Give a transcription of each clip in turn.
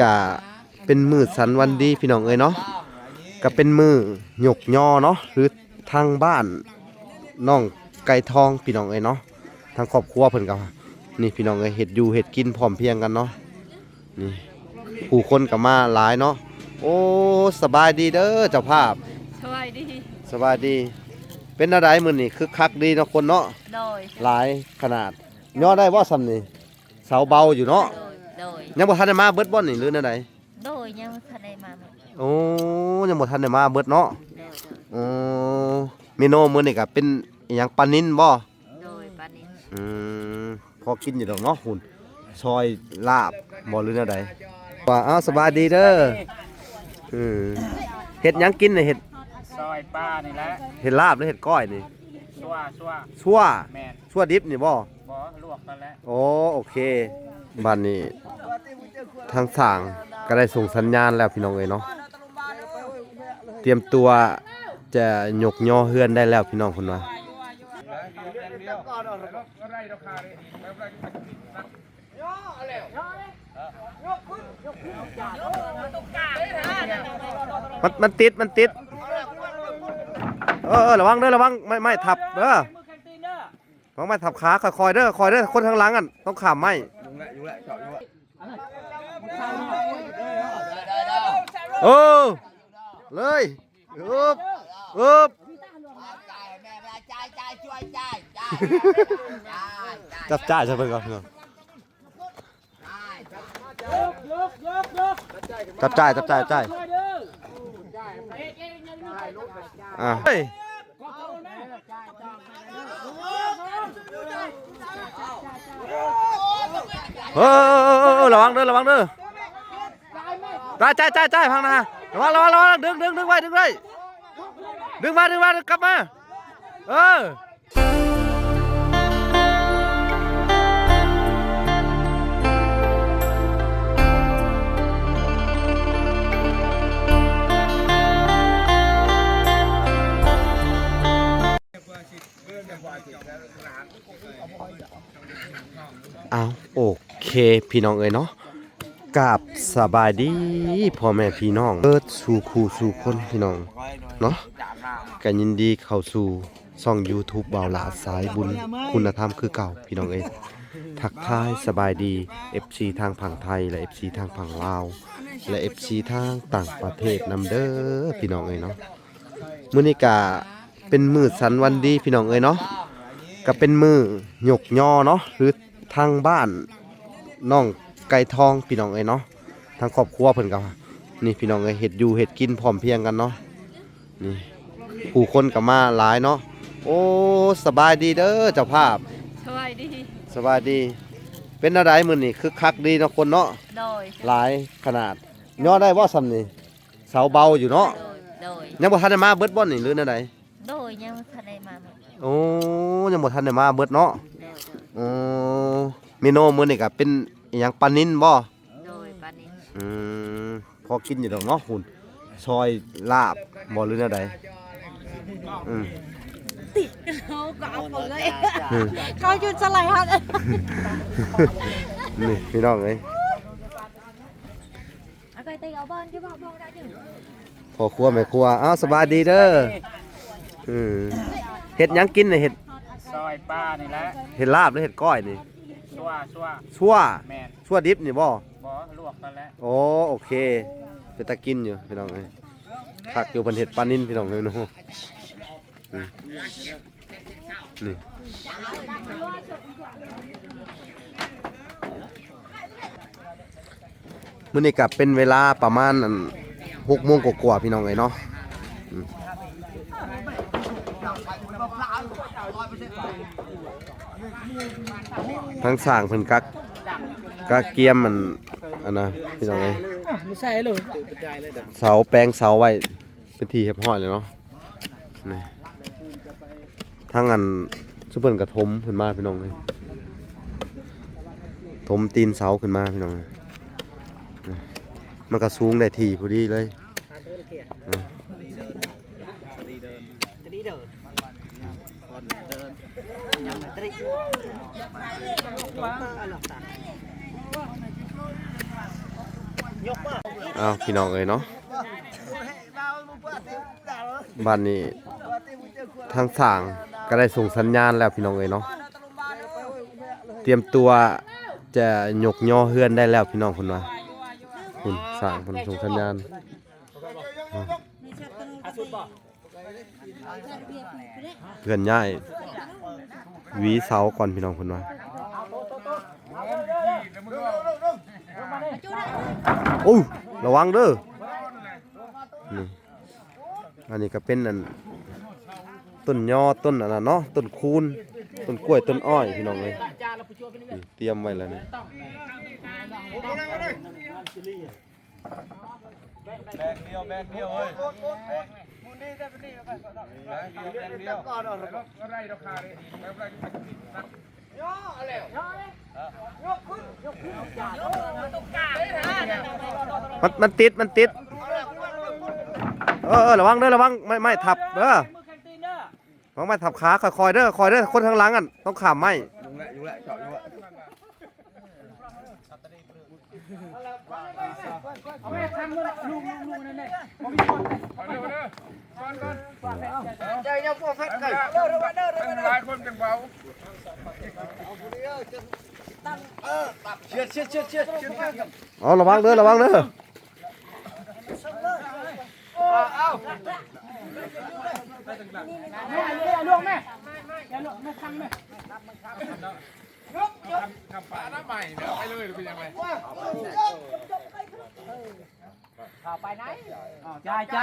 กะเป็นมือสันวันดีพี่น้องเอ้ยเนาะก็เป็นมือหยกยอเนาะหรือทางบ้านน้องไก่ทองพี่น้องเอ้ยเนาะทางครอบครัวเพิ่นก็นี่พี่น้องเอ้ยเฮ็ดอยู่เฮ็ดกินพร้อมเพรียงกันเนาะนี่ผู้คนก็มาหลายเนาะโอ้สบายดีเด้อเจ้าภาพสวัสดีสบายดี เป็นอะไรมื้อนี้คึกคักดีเนาะคนเนาะโดยหลายขนาดย่อได้บ่ซ้ำนี่เสาเบาอยู่เนาะ โดยโดย ยังบ่ทันได้มาเบิดบ่นี่หรือแนวใดโดยยังทันได้มาหมดโอ้ยังบ่ทันได้มาเบิดเนาะโดยอ๋อเมนูมื้อนี้ก็เป็นอิหยังปลานินบ่โดยปานนี้อืมพอกินอยู่ดอกเนาะหุ่นซอยลาบบ่หรือแนวใดว่าอ้าวสบายดีเด้ออืมเฮ็ดหยังกินน่ะเฮ็ดซอยป้านี่แหละเฮ็ดลาบหรือเฮ็ดก้อยนี่ชัวชัวชั่วแมนชั่วดิบนี่บ่บอลวกกันแล้วโอ้โอเค บ้านนี้ทางสร้างก็ได้ส่งสัญญาณแล้วพี่น้องเอ้ยเนาะเตรียมตัวจะยกย่อเฮือนได้แล้วพี่น้องคนว่ามันมันติดมันติด เออเออระวังเด้อระวังไม่ไม่ทับเด้อระวังไม่ทับขาคอยๆเด้อคอยเด้อคนข้างหลังอะต้องขามไม่ เออเลยอึบอึบจับจ่ายใช่ไหมครับพี่น้องจับจ่ายจับจ่ายจับจ่ายอะ เฮ้ยเออเออเออเออระวังเด้อระวังเด้อได้ใจใจใจพังนะระวังระวังระวังดึงดึงดึงไว้ดึงไว้ดึงมาดึงมากลับมาเออเอาโอ เคพี่น้องเอ้ยเนาะกับสบายดีพ่อแม่พี่น้องเปิดสู่คู่สู่คนพี่น้องเนาะกันยินดีเข้าสู่ช่อง YouTube บ่าวหลาสายบุญคุณธรรมคือเก่าพี่น้องเอ้ยทักทายสบายดี FC ทางฝั่งไทยและ FC ทางฝั่งลาว และ FC ทางต่างประเทศนำเด้อพี่น้องเอ้ยเนาะมื้อนี้ก็เป็นมื้อสันวันดีพี่น้องเอ้ยเนาะก็เป็นมื้อหยกยอเนาะหรือทางบ้าน น้องไก่ทองพี่น้องเอ้ยเนาะทางครอบครัวเพิ่นก็นี่พี่น้องเอ้ยเฮ็ดอยู่เฮ็ดกินพร้อมเพรียงกันเนาะนี่ผู้คนก็มาหลายเนาะโอ้สบายดีเด้อเจ้าภาพสวัสดีสบายดี เป็นอะไรมื้อนี้คึกคักดีเนาะคนเนาะโดยหลายขนาดย่อได้บ่ซ้ำนี่เสาเบาอยู่เนาะโดยโดยยังบ่ทันได้มาเบิดบ่นี่หรือแนวใดโดยยังทันได้มาหมดโอ้ยังบ่ทันได้มาเบิดเนาะโดยอ๋อ เมนูมื้อนี้ก็เป็นอิหยังปลานินบ่โดยปานนี้อืมพอกินอยู่ดอกเนาะหุ่นซอยลาบบ่หรือแนวใดอืมเขาก็เอาคนเลยอืมเขาหยุดสลายฮัทนี่พี่น้องเอ้ยเอาไปเตะเอาบอลที่บอกบอกได้อยู่พ่อครัวแม่ครัวอ้าวสบายดีเด้ออืมเฮ็ดหยังกินน่ะเฮ็ดซอยป้านี่แหละเฮ็ดลาบหรือเฮ็ดก้อยนี่ ชัวชัวชั่วแมนชั่วดิบนี่บ่บอลวกกันแล้วโอ้โอเคเป็นตากินอยู่พี่น้องเอ้ยผักอยู่บนเห็ดปลานินพี่น้องเลยเนาะอืมนี่มื้อนี้กับเป็นเวลาประมาณหกโมงกว่าๆพี่น้องเอ้ยเนาะ ทั้งสร้างเพิ่นกักกักเกียมมันอันนะพี่น้องเอ้ยไม่ใช่เลยเสาแปลงเสาไว้เป็นทีเรียบร้อยเลยเนาะนี่ทั้งอันซุปเปอร์กระทมขึ้นมาพี่น้องเลยทมตีนเสาขึ้นมาพี่น้องเลยนี่มันก็สูงได้ทีพอดีเลย อะอ้าพี่น้องเอ้ยเนาะบ้านนี้ทางสั่งก็ได้ส่งสัญญาณแล้วพี่น้องเอ้ยเนาะเตรียมตัวจะยกย่อเฮือนได้แล้วพี่น้องเพิ่นว่าคุณสั่งเพิ่นส่งสัญญาณเพื่อนย้ายวีเสาก่อนพี่น้องเพิ่นว่า โอ้ระวังเด้ออันนี้ก็เป็นอันต้นยอต้นอันนั้นเนาะต้นคูนต้นกล้วยต้นอ้อยพี่น้องเลยเตรียมไว้แล้วนี่มัน มันติดมันติด เออเออระวังเด้อระวังไม่ไม่ทับเด้อระวังไม่ทับขาคอยๆเด้อคอยเด้อคนข้างหลังอะต้องขามไม่เอาระวังเด้อระวังเด้อจ่ายจ่า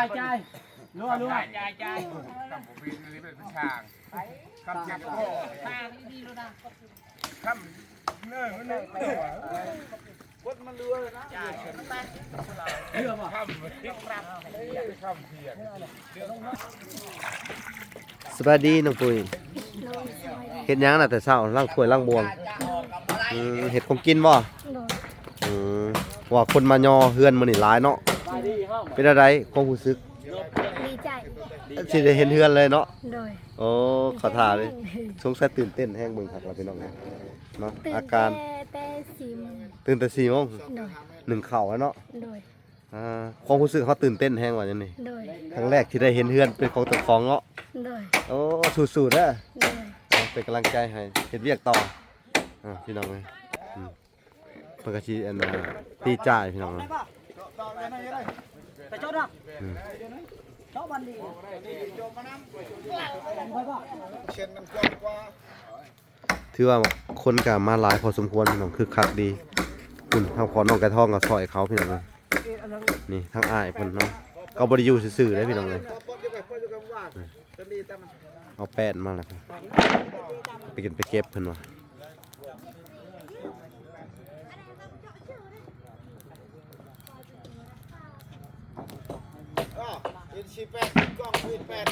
ยจ่ายรัวรัวจ่ายจ่ายคำผมเป็นนี่เป็นช่างคำเชียงโก้คำเนื้อมันเนื้อวัดมันเรือนะเรือมาคำทิพรับคำเพียงสวั สดีน้องปุ้ยเฮ็ดหยังน่ะแต่เช้าล้างถ้วยล้างบวงอืมเฮ็ดของกินบ่อืมว่าคนมายอเฮือนมื้อนี้หลายเนาะเป็นอะไรความรู้สึกดีใจ สิได้เห็นเฮือนเลยเนาะโดย โอ้ขอทาเลยสงสัยตื่นเต้นแห้งเบิ่งครับเราพี่น้องเนี่ย เนาะตื่นอาการแต่แต่สิมตื่นแต่4โมงโดยหนึ่งเข่าแล้วเนาะโดยอ่าความรู้สึกเขาตื่นเต้นแห้งว่าจังนี่โดยครั้งแรกที่ได้เห็นเฮือนเป็นของตัวของเนาะโดยโอ้สู้ๆเด้อโดยเอาเป็นกำลังใจให้เฮ็ดเวียกต่ออ่าพี่น้องเอ้ยอืมเพิ่นก็สิอันน่ะตีจ่ายพี่น้องเอ้ย ไปจอดอะอืมจอดบันดี ถือว่าคนก็มาหลายพอสมควรพี่น้องคือคักดีคุณทางพอน้องกระท่องก็ซอยเขาพี่น้องเอ้ยนี่ทางอ้ายเพิ่นเนาะก็บ่ได้อยู่ซื่อๆเด้พี่น้องเอ้ยเอาแป้นมาแล้วไปกินไปเก็บเพิ่นว่าเอ็นชีแปดกล้องวีแปด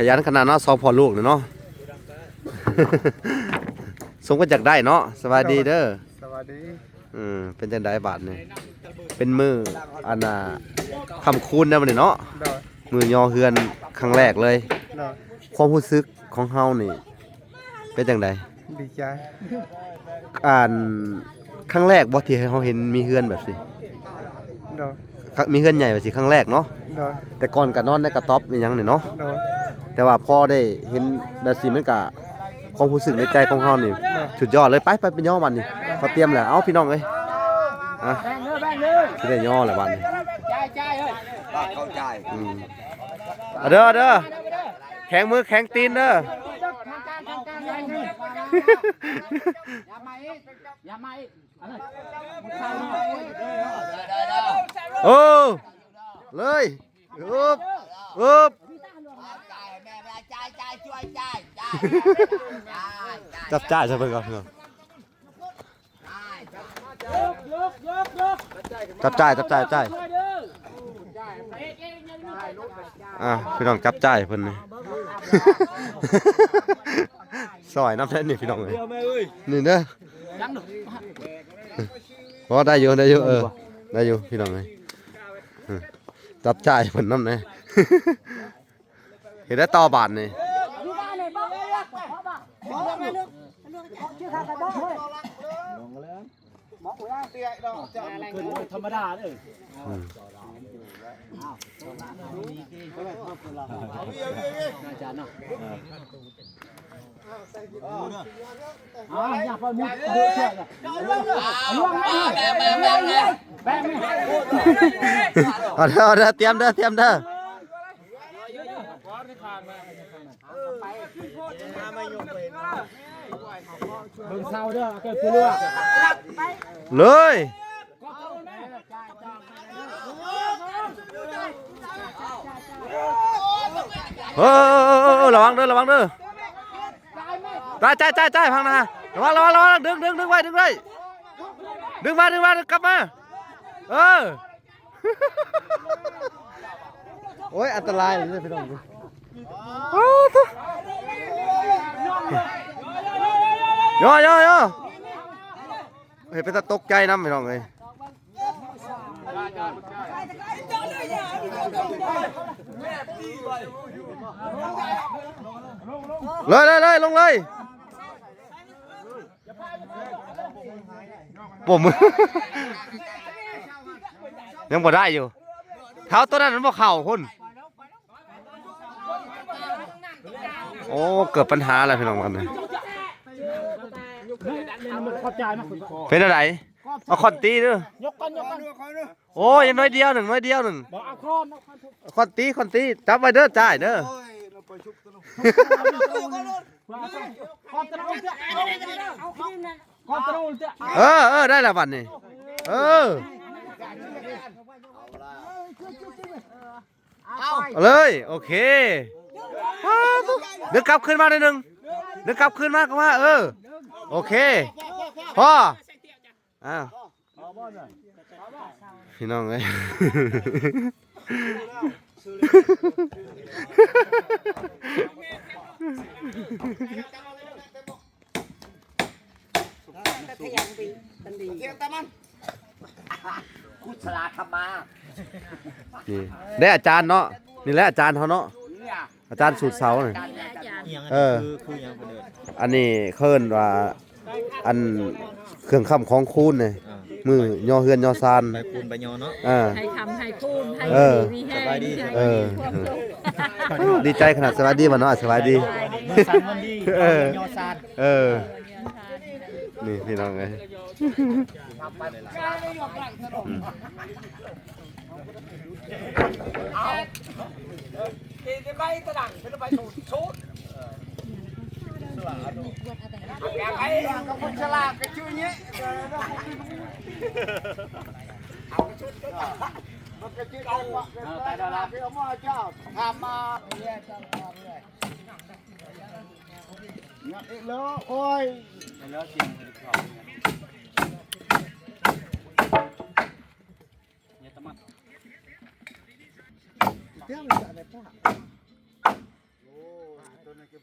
ขยันขนาดเนาะสองพอลูกเนี่ยเนาะ สมก็อยากได้เนาะสวัสดีเด้อสวัสดีอืมเป็นจังไดบาทนี่เป็นมืออันน่ะคำคูณนะมันนี่เนาะดอยมือยอเฮือนครั้งแรกเลยดอยความรู้สึกของเฮานี่ เป็นจังไดดีใจอ่านครั้งแรกบ่ที่เฮาเห็นมีเฮือนแบบสิดอยครั้งมีเฮือนใหญ่แบบสิครั้งแรกเนาะดอยแต่ก่อนก็นอนในกระต๊อบอีหยังนี่เนาะดอย แต่ว่าพอได้เห็นแบบสิมันก็ความรู้สึกในใจของเฮานี่สุดยอดเลยไปไปเป็นย่อมันนี่เขาเตรียมแล้วเอาพี่น้องเอ้ยอะแบ่งเลยแบ่งเลยสิได้ย่อแหละบัดนี้จ่ายจ่ายเฮ้ยอืมเด้อเด้อแข็งมือแข็งตีนเด้อทางการทางการแบ่งเลยอย่ามาอีกอย่ามาอีกอะไรมึงเข้าเนาะโอ้เลยอึบอึบจับจ่ายใช่เพิ่นก่อนเนาะยกยกยกจับจ่ายจับจ่ายจ่ายช่วยเด้ออะพี่น้องจับจ่ายเพิ่นนี่ ซอยน้ำแท้นี่พี่น้องเอ้ยนี่เด้อยังหนูพอได้อยู่ได้อยู่เออได้อยู่พี่น้องเอ้ยจับจ่ายเพิ่นนำแน่ เห็นได้ต่อบาทนี่ธรรมดาเลยอาจารย์เนาะอ่าอย่าไปมุดเดือดเลยล่วงไม่แบแบแบแบไม่เอาเด้อเอาเด้อเตรียมเด้อเตรียมเด้อ เบิ่งเศร้าเด้อเกิดคือเรือเลยเออระวังเด้อระวังเด้อจ่ายจ่ายจ่ายจ่ายพังนะระวังระวังระวังดึงดึงดึงไว้ดึงไว้ดึงมาดึงมาดึงกลับมาเออโอ้ยอันตรายเลยพี่น้อง ย่อย่อย่อเฮ้ยเป็นตาตกใจน้ำพี่น้องเลยเลยเลยเลยลงเลยผมยังบ่ได้อยู่ เท้าตัวนั้นมันบ่เข่าคุณ โอ้เกิดปัญหาอะไรพี่น้องกันเลยเข้าใจมั้ยเป็นอะไรเอาคอนตีเด้อยกกันยกกันโอ้ยยังน้อยเดียวหนึ่งน้อยเดียวหนึ่งบอกเอาคอนเอาคอนคอนตีคอนตีจับไว้เด้อจ่ายเด้อคอนตะโนเจ้าคอนตะโนเจ้าเออเออได้แล้วบัดนี้เออเอาเลยโอเค นึกกลับขึ้นมาหน่อยหนึ่งนึกกลับขึ้นมาก็มาเออ โอเคพ่ออ้าวพี่น้องเอ้ยกุศลาธรรมานี่ได้อาจารย์เนาะนี่แหละอาจารย์เขาเนาะ อาจารย์สูตรเสาเนี่ยเอออันนี้เคินว่า อันเครื่องคำของคูณเนี่ยมือย่อเฮือนย่อซานไปปูนไปยอเนาะ อ่า ให้คำให้คูณให้เออ ดีมีแห้งสบายดีมีแห้งเออมีความสุขดีใจขนาดสวัสดีมันเนาะสวัสดีสันมันดีเออ ยอซานเออ นี่พี่น้องไง เราจะเป็นการยังยักนี่จ้ะเนี่ยเราให้เจ้าที่พูดเราจะไ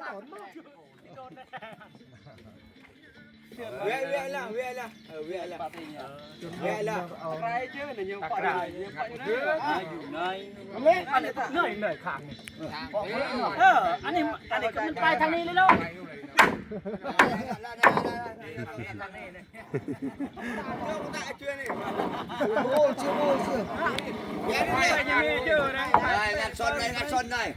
หลอนมากเวียเวียละเวียละเออเวียละเวียละเอาอะไรเจอเนี่ยยังปล่อยอยู่ในเละอันนี้เหนื่อยเหนื่อยขาเอออันนี้อันนี้มันไปทางนี้เลยเนาะ โอ้ชื่อโอ้ชื่องัดซนเลย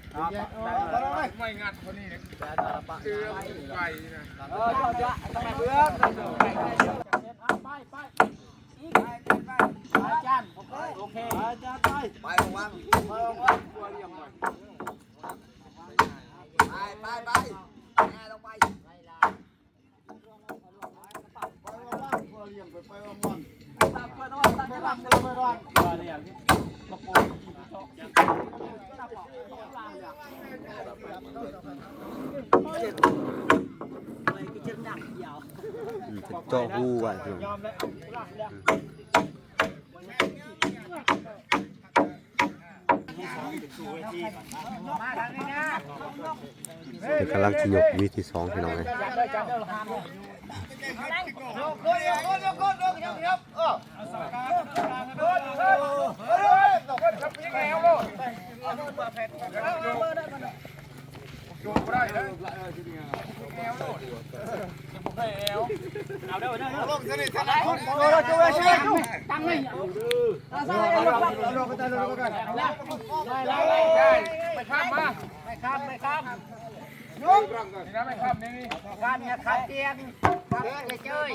าะหูอะพี่น้องมาทางนี้นะเดี๋ยวกำลังที่ยกวีที่สองพี่น้องเลย ไม่ข้ามมาไม่ข้ามไม่ข้าม ยกนี่นะไม่ครับนี่ข้ามเนี่ยข้าเตียงขาเจ้ย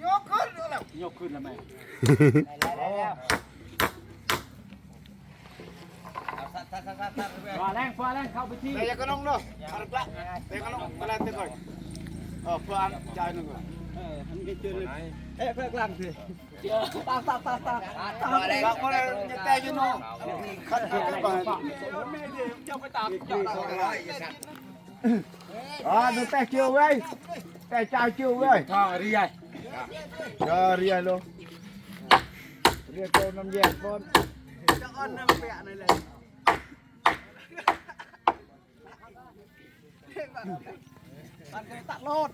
โยกขึ้นแล้วยกขึ้นแล้วไหมฟ้าแรงฟ้าแรงเข้าไปที่แต่ยังก็ลงเนาะอะไรละแต่ก็ลงกระดานเตะก่อนเออเพื่อนใจหนึ่งเออทำกินเจอเลยเอ๊ะเพื่อนกลางสิตาตาตาตาตาแดงก็เลยแต่อยู่น้องขัดกันไปอ่าดูแต่เจียวเว้ยแต่จ่ายเจียวเว้ยข้าว เรียก็เรียนลงเรียนโตน้ำแยกบนจะอ่อนน้ำเปียกนี่เลยมันก็ตัดโลด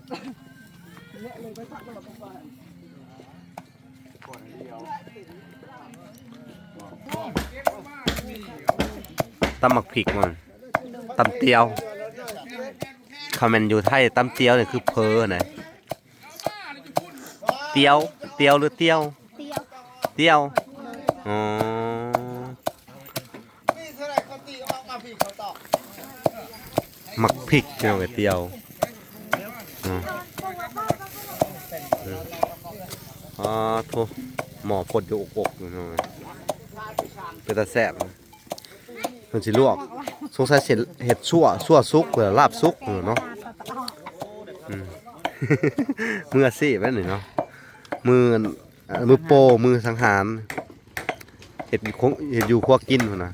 ตำหมักพริกมันตำแมนอยู่ไทยตำเตียวเนี่ยคือเพอนะเตียว เตียวหรือเตียว เตียวเตียวอ๋อหมักพริกเนาะเตียวอ๋ออ๋อโทหมอพดอยู่อกๆอยู่เนาะเป็นตาแซ่บมันสิลวก งสัยเสร็จเห็ดชั่วชั่วซุกเผื่อลาบซุกเนาะอืมมืออาชีพนั่นนี่เนาะมืออ่ามือโปรมือสังหารเห็ดคงเห็ดอยู่ครัวกินพุ่นนะ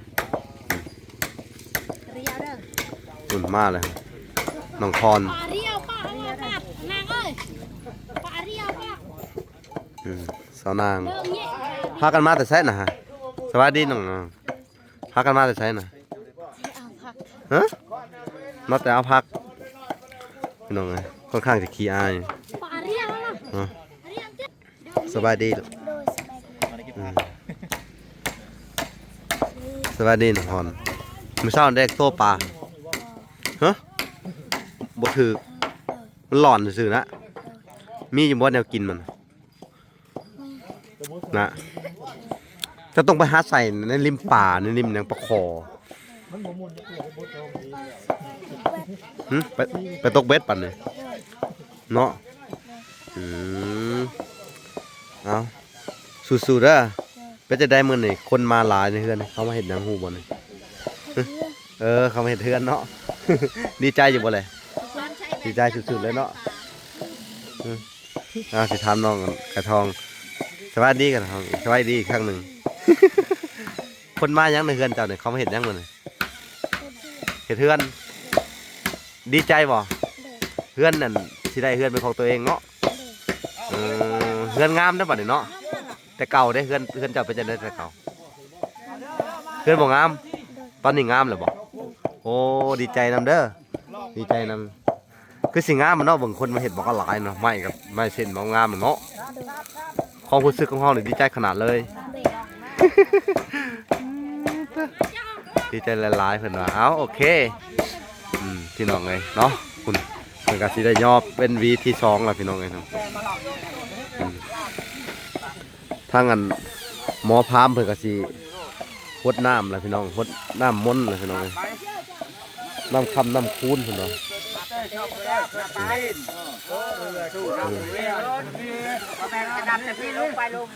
เรียวเด้ออุ่นมากเลยน้องพรปลาเรียวป้าเอามาป้านางเอ้ยปลาเรียวป้าอืมสาวนางเดิมเงี้ย พากันมาแต่ไสนะฮะสวัสดีน้องๆพากันมาแต่ไสนะเอาผักฮะ มาแต่เอาพักพี่น้องไงค่อนข้างจะขี้อายปลาเรียวนะเนาะเรียวเจ๊สบายดีโดยสบายดีอืมสวัสดีน้องพรมื้อเช้าได้โตปลาฮะบ่ถือมันหลอนซื่อๆนะ มีอยู่บ่แนวกินมัน นะจะต้องไปหาใส่ในริมป่าในริมหยังปลาคอหึ ไปไปตกเบ็ดปั่นเลยเนาะอืมเอาสู้ๆเด้อไปจะได้มื้อนี่คนมาหลายในเฮือนเขามาเฮ็ดหยังฮู้บ่นี่เออ เขามาเฮ็ดเฮือนเนาะ ดีใจอยู่บ่เลยดีใจสุดๆเลยเนาะอ่าสิถามน้องกระทองสวัสดีกระทองสวัสดีอีกครั้งหนึ่งคนมายังในเฮือนเจ้าเนี่ยเขามาเห็นยังมันเห็นเฮือน ดีใจบ่เฮือนนั่นสิได้เฮือนเป็นของตัวเองเนาะเออเฮือนงามนะบัดนี้เนาะแต่เก่าได้เฮือนเฮือนเจ้าเป็นจังได๋แต่เก่าเฮือนบ่งาม ตอนนี้งามแล้วบ่โอ้ดีใจนำเด้อดีใจนำคือสิงามมันเนาะบางคนมาเห็นบอกว่าหลายเนาะไม่กับไม่เช่นบ่งามเนาะความรู้สึกของเฮานี่ดีใจขนาดเลย ดีใจหลายๆเพิ่นว่าเอาโอเคอืม พี่น้องเอ้ยเนาะคุณเพิ่นก็สิได้ยอบเป็นวีที่สองแล้วพี่น้องเอ้ยเนาะอืมทางอันหมอพามเพิ่นก็สิพดน้ำแล้วพี่น้องพดน้ำมนแล้วพี่น้องเอ้ยน้ำคำน้ำคูนพิ่นว่าแม่กระดับแต่พี่ลงไปลง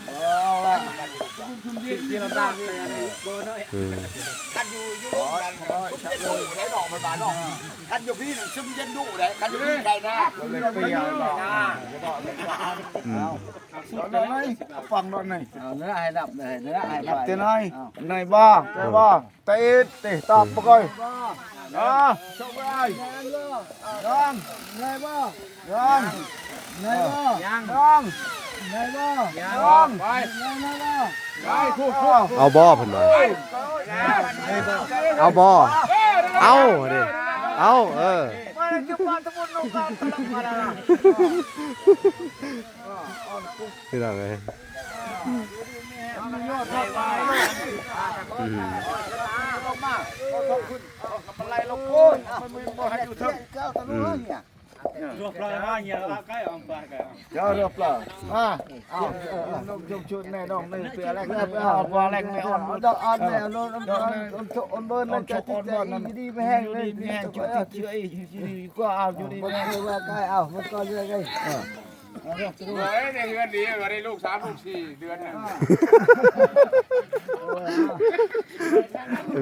อืม กันอยู่อยู่กันซุ่มเย็นดุได้ดอกมันบานดอกคันอยู่พี่น่ะซุ่มเย็นดุได้คันอยู่พี่ไกลหน้าเลยเปรี้ยวดอกอืมดอกไหนฟังดอกไหนเอาเนื้อให้ดับเลยเนื้อให้ดับเต้นไหนไหนบ้าเต้บ้าเตะเตะตอบปะก้อยอ่าชกไปยังไงบ่ยังไงบ่ยังไงบ่ยังไปไงบ่ไปคู่คู่ เอาบ่เพิ่นว่าเอาบ่เอาเด้เอาเออมาจุบานตะบุนลงกันตะลังมาละพี่น้องเอ้ยอืม ลงมาลงขึ้นมันไล่ลงโคนมันมีบ่ให้อยู่เถิงเจ้าตะลุยเนี่ยเจ้าเรือเปล่าอ่าเอาน้องจุบชุดแน่น้องนี่เสือแรกเสืออ่อนว่าแรกไม่อ่อนดอกอ่อนแม่เอาโลนอ่อนอ่นอ่อนเบิ่นแล้วจะติดใจดีไม่แห้งเลยมีแห้งจุดติดเชื้ออีกก็เอาอยู่ดีมันคือว่าใกล้เอามันก็เรื่อยไงเฮ้ยในเดือนนี้ก็ได้ลูกสามลูกสี่เดือนนึง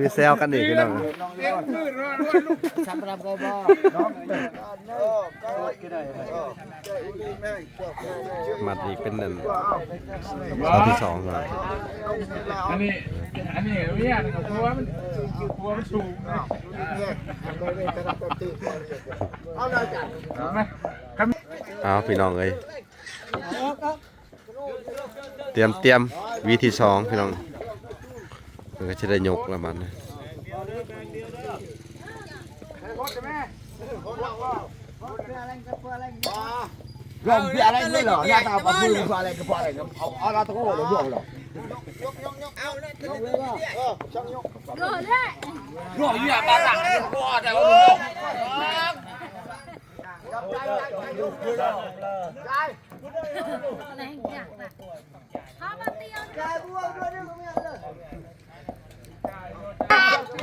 มีแซวกันอีกพี่น้องเลี้ยงพืชว่าลูกสับรับไงบ่น้องเออก็ได้มัดอีกเป็นนั่นตอนที่สองแล้วอันนี้อันนี้เมียนะครับเพราะว่ามันกลัวมันสูงนะเอาเลยจ้ะเห็นไหมเอาพี่น้องเอ้ยเตรียมเตรียมวิธีสองพี่น้อง มันก็จะได้ยกล้วมันนะยอมเพียอะไรไม่หรอหน้าตาปะมือเพราอะไรก็เพราะอะไรก็เอาเอาเราตะโกเลยยอมหรอโดดเลยหัวเหยียบบ้านหลังหัวแต่ว่าอะไรอย่อะเขามาเตียว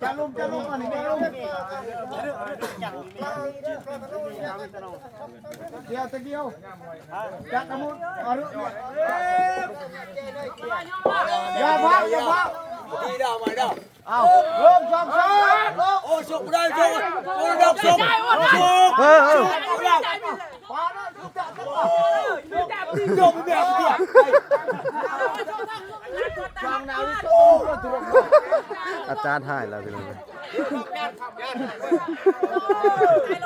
วสุดจัดจัดจมแบบเดียวจางดาวนี่โตก็ถูก อาจารย์ให้แล้วพี่น้องเ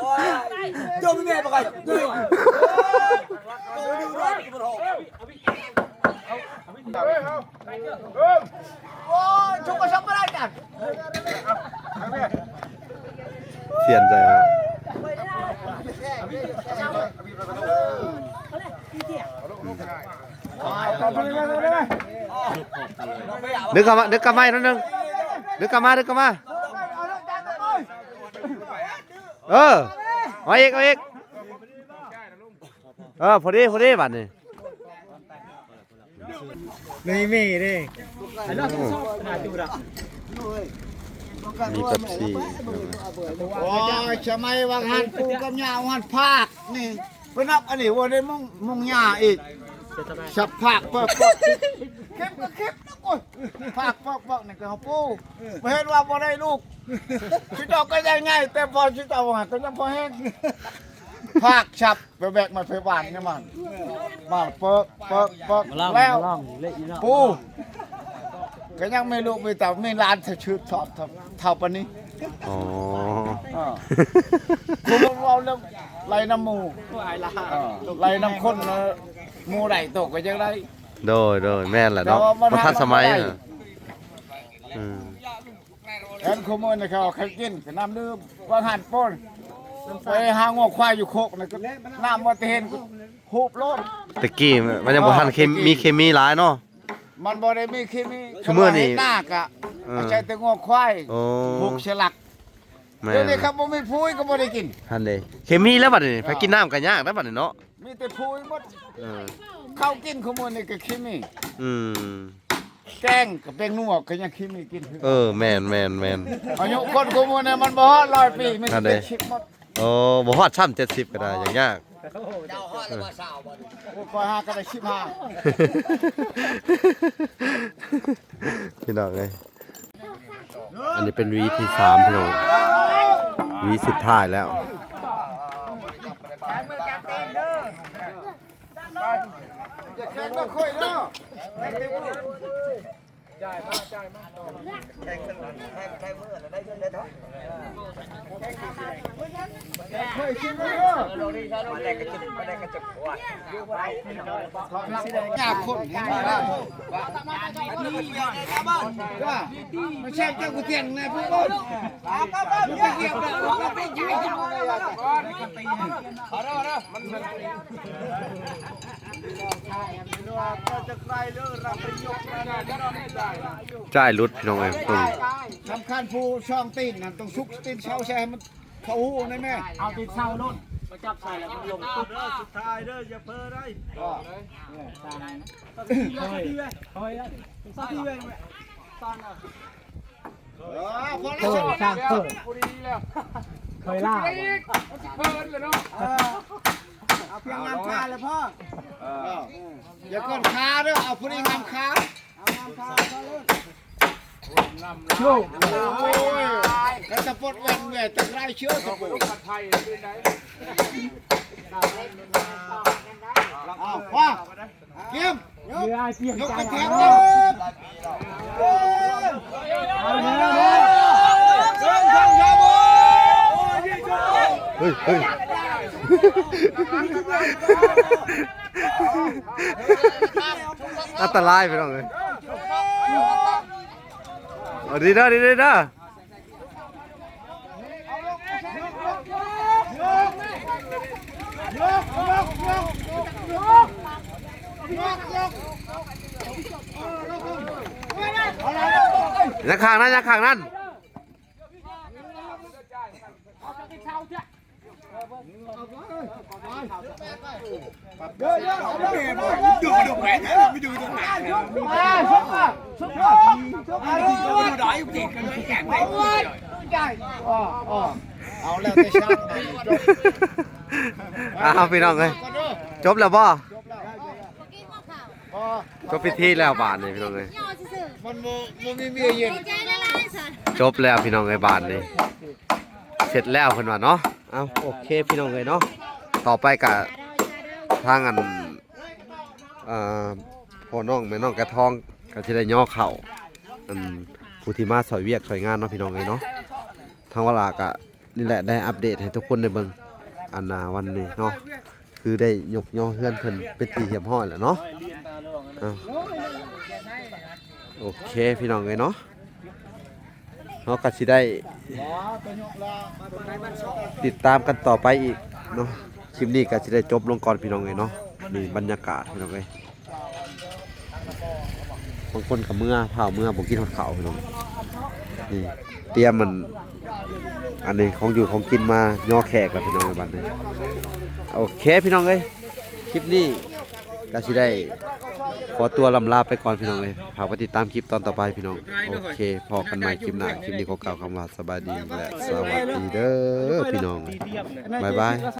อ้ยจมแบบไปดูดูรอดมันหกโอ้ยชุกก็ชักไม่ได้กันเสียนใจแล้ว เอาไปเลยไปเลยนึกกลับมานึกกลับมาอีกนิดนึงนึกกลับมานึกกลับมา เอาลงจานไปเอมาอีกมาอีกเออพอดีพอดีบัดนี้ไม่มีดิ มีเป๊ปซี่โอ้ยทำไมวางหันปูกับยาหันภาคนี่เพิ่นนับอันนี้ว่าได้มุ่งมุ่งยาอีกสับภาคเปิดเปิดเก็บก็เก็บนะโอ้ยภาคเปิดเปิดนี่ก็เฮาปูบ่เห็นว่าบ่ได้ลูกชิเจ้าก็ยังไงแต่พอชิเจ้าหันก็ยังพอแห้งภาคฉับไปแบกมาไปหวานนี่มันมาเปิกเปิกเปิกแล้วปู ก็ยังไม่ลูกมีแต่มีร้านเธอชื่อทอดเท่าเท่าปานนี้อ๋อ อ่าคุณเราเรื่องไรน้ำหมูไรน้ำข้นเนอะหมูไหลตกก็ยังได้ โดยโดยแม่นแหละเนาะแต่ว่ามันมันทันสมัยทำไม่ได้อะอืมแอนขโมยนะเขาใครกินก็น้ำดื่มวางหันป้นไปหางอกควายอยู่โคกนะก็น้ำมาเตนก็หูบโลด ตะกี้มันยังบ่ทันเคมีมีเคมีหลายเนาะ มันบ่ได้มีเคมีคือมื้อนี้หน้ากะเออใช้แต่งอกควายโอ้ผูกฉลักแม่เดี๋ยวนนี้ครับบ่มีพุ้ยก็บ่ได้กินทันเลยเคมีแล้วบัดนี้ไปกินน้ำกันยากนะบัดนี้เนาะมีแต่พุ้ยหมดเออข้าวกินขโมยนี่ก็ขี้มีอืมแกงก็เป็นนัวก็ยังขี้มีกินคือเออแม่นแม่นแม่น อายุคนขโมยเนี่ยมันบ่ฮอดร้อยปีมันอันใดเป็นชิบหมด โอ้บ่ฮอดช่ำ70ก็ได้อย่างยาก เจ้าฮอ้คอยหาก็ได้ชิบห้าพี่น้องเลยอันนี้เป็นวีที่สามพี่น้องวีสุดท้ายแล้ว อย่าแข่งก็ค่อยเนาะ ค่อยชิมเลยเนาะยากคนเห็นไหมล่ะว่าไม่ใช่เจ้ากุเตียงนะพี่ก้นมึงไปเกี่ยวนะมึงไปเกี่ยวจะใครเลิกรับประโยชน์นะ จ่ายรุดพี่น้องเอ้ยเพิ่งสำคัญผู้ช่องตีนนั่นต้องซุกตีนเช้าใช่ให้มันเขาหูนะแม่เอาติดเช่ารุ่นมาจับใส่แล้วมันลงตุ๊บสุดท้ายเด้ออย่าเพ้อได้เออพอเอแล้วอสร้างเพิ่มพอดีแล้วเคยล่าบ่เพ้อเลยเนาะเอาเพียงงามคาเลยพ่อ อย่าก้นคาเด้อเอาผู้นี้งามคาโย่โอ้ยแล้วสะปดแว่นแหวนจะไล่เชื้อสะปดผัดไทยเป็นไงเอาพ่อเกียมยกเรือไอเปียกกระเทียมเอาเลยเด้อเด้อเดินทางยาวเฮ้ยเฮ้ย อันตรายพี่น้องเอ้ยเอาดีด้อดีเด้อดีเด้อยักขางนั้น ยักขางนั้นดูดูแหวนไม่ดูดูแหวนอ่าชกอะชกอะชกอะดูดอยจริงกันเลยแข่งไปอ๋ออ๋อเอาแล้วแต่ช่างอ้าพี่น้องเอ้ยก็เด้อจบแล้วบ่กินข้าวขาวพอจบพิธีแล้วบาทนี่พี่น้องเอ้ยมันโมโมมีเมียเย็นจลยจบแล้วพี่น้องเอ้ยบาทนี่ เสร็จแล้วเพิ่นว่าเนาะเอาโอเคพี่น้องเอ้ยเนาะต่อไปกะชาดาวชาดาวทางอันเอ่อพ่อน้องแม่น้องกระทองก็สิได้ย่อเข่าอันผู้ที่มาสอยเวียกสอยงานเนาะพี่น้องเอ้ยเนาะทางเวลากะนี่แหละได้อัปเดตให้ทุกคนได้เบิ่งอันน่ะวันนี้เนาะคือได้ยกย่อเฮือนเพิ่นเป็นตีเหียมห้อยแล้วเนาะโอเคพี่น้องเอ้ยเนาะ เฮาก็สิได้ติดตามกันต่อไปอีกเนาะคลิปนี้ก็จะได้จบลงก่อนพี่น้องเลยเนาะนี่บรรยากาศพี่น้องเลยบางคนกับเมื่อเผาเมื่อผมกินหอดเขาพี่น้องนี่เตรียมมัน อันนี้ของอยู่ของกินมาย่อแขกแล้วพี่น้องในบ้านนี้โอเคพี่น้องเลยคลิปนี้ก็สิได้ ขอตัวลำลาไปก่อนพี่น้องเลยฝากไปติดตามคลิปตอนต่อไปพี่น้อง โอเค พอกันใหม่คลิปหน้า คลิปนี้ขอกล่าวคำว่าสบายดีและสวัสดีเด้อพี่น้อง บ๊ายบาย